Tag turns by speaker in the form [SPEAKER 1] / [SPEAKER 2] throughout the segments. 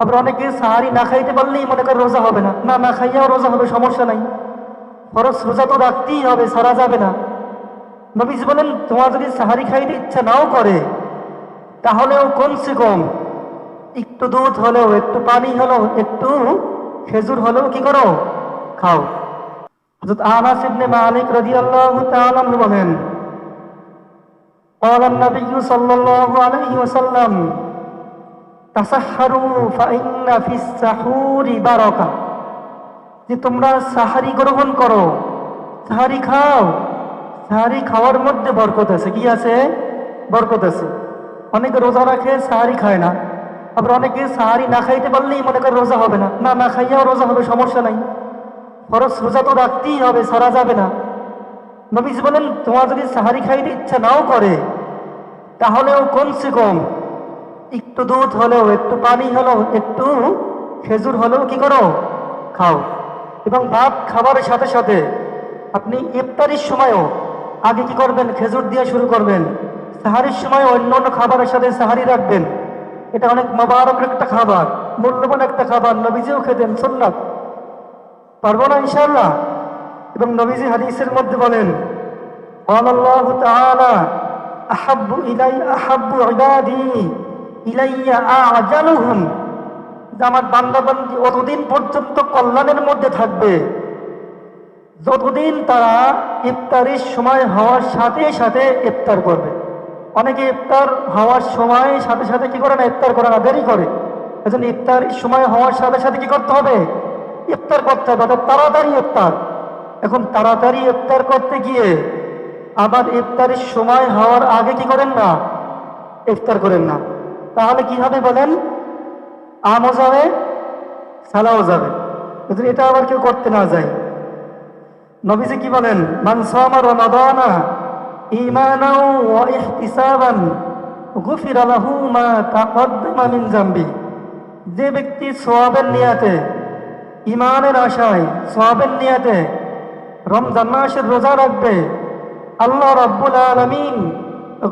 [SPEAKER 1] আবার অনেকে সাহারি না খাইতে পারলেই মনে করে রোজা হবে না না না খাইয়াও রোজা হবে সমস্যা নাই খরচ রোজা তো রাখতেই হবে সারা যাবে না নবীজ বলেন তোমার যদি সাহারি খাইতে ইচ্ছা নাও করে তাহলেও কমসে কম একটু দুধ হলেও একটু পানি হলেও একটু খেজুর হলেও কি করো খাও হযরত আনাস ইবনে মালিক রাদিয়াল্লাহু তাআলা আনহু বলেন قال النبي صلى الله عليه وسلم যে তোমরা সাহারি গ্রহণ করো, সাহারি খাও। সাহারি খাওয়ার মধ্যে বরকত আছে। কি আছে? বরকত আছে। অনেকে রোজা রাখে, সাহারি খায় না। আবার অনেকে সাহারি না খাইতে পারলেই মনে করে রোজা হবে না। না না খাইয়াও রোজা হবে, সমস্যা নাই। খরচ রোজা তো রাখতেই হবে, সারা যাবে না। নবীজ বলেন, তোমার যদি সাহারি খাইতে ইচ্ছা নাও করে, তাহলেও কমসে কম একটু দুধ হলেও, একটু পানি হলেও, একটু খেজুর হলেও কি করো? খাও। এবং ভাত খাবারের সাথে সাথে আপনি ইফতারির সময়ও আগে কি করবেন? খেজুর দিয়ে শুরু করবেন। সাহারির সময় অন্য অন্য খাবারের সাথে সাহারি রাখবেন। এটা অনেক মোবারক একটা খাবার, মূল্যবান একটা খাবার। নবীজিও খেতেন সোননাথ পারব না ইনশাল্লাহ এবং নবীজি হাদিসের মধ্যে বলেন আল্লাহ আহাব্বু ইলাই, আহাব্বু ইবাদি। ইলাইয়া আমার বান্দাবান্দি অতদিন পর্যন্ত কল্যাণের মধ্যে থাকবে। যতদিন তারা ইফতারির সময় হওয়ার সাথে সাথে ইফতার করবে। অনেকে ইফতার হওয়ার সময় সাথে সাথে কি করে না, ইফতার করে না, দেরি করে। এজন্য ইফতারির সময় হওয়ার সাথে সাথে কি করতে হবে? ইফতার করতে হবে, অর্থাৎ তাড়াতাড়ি ইফতার। এখন তাড়াতাড়ি ইফতার করতে গিয়ে আবার ইফতারির সময় হওয়ার আগে কি করেন না? ইফতার করেন না। তাহলে কি হবে বলেন? আমও যাবে, সালাও যাবে। এটা আবার কেউ করতে না যায়। নবীজি কি বলেন? গুফিরা লাহু মা যে ব্যক্তি সওয়াবের নিয়াতে ইমানের আশায় সওয়াবের নিয়াতে রমজান মাসের রোজা রাখবে, আল্লাহ রাব্বুল আলামিন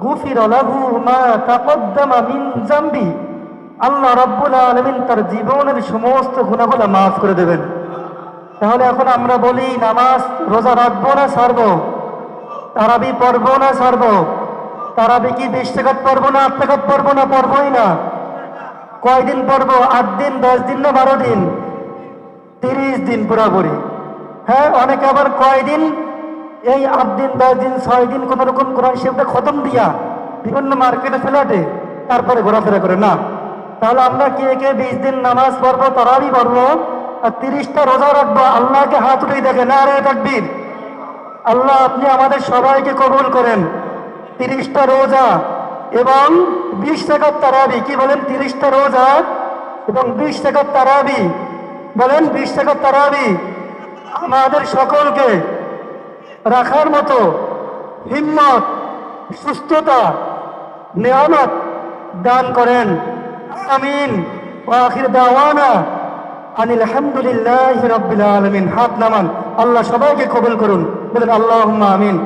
[SPEAKER 1] গুফির লাহু মা তাকদ্দামা মিন জামবি। আল্লাহ রাব্বুল আলামিন তার জীবনের সমস্ত গুনাহগুলো মাফ করে দেবেন। তাহলে এখন আমরা বলি, নামাজ রোজা রাখব না, ছাড়বো? তারাবি পড়ব না, ছাড়বো? তারাবি কি বিশ টাকাত পড়ব না, আট টাকাত পড়ব না, পড়বোই না? কয়দিন পড়ব? আট দিন, দশ দিন না বারো দিন? তিরিশ দিন পুরাপুরি। হ্যাঁ অনেকে আবার কয়দিন এই আট দিন দশ দিন ছয় দিন কোন রকম কোরআন শিবটা খতম দিয়া বিভিন্ন মার্কেটে ফেলাটে তারপরে ঘোরাফেরা করে। না, তাহলে আমরা কে কে বিশ দিন নামাজ পড়ব, তারাবি পড়ব, আর তিরিশটা রোজা রাখব, আল্লাহকে হাত উঠেই দেখে না রে তাকবীর। আল্লাহ আপনি আমাদের সবাইকে কবুল করেন। তিরিশটা রোজা এবং বিশ টাকার তারাবি, কি বলেন তিরিশটা রোজা এবং বিশ টাকার তারাবি? বলেন বিশ টাকার তারাবি। আমাদের সকলকে রাখার মতো হিম্মত, সুস্থতা, নেয়ামত দান করেন। আমিন। আখির দাওয়ানা আনিল আলহামদুলিল্লাহ রব্বিল আলমিন। হাত নামান। আল্লাহ সবাইকে কবুল করুন। বলেন আল্লাহ আমিন।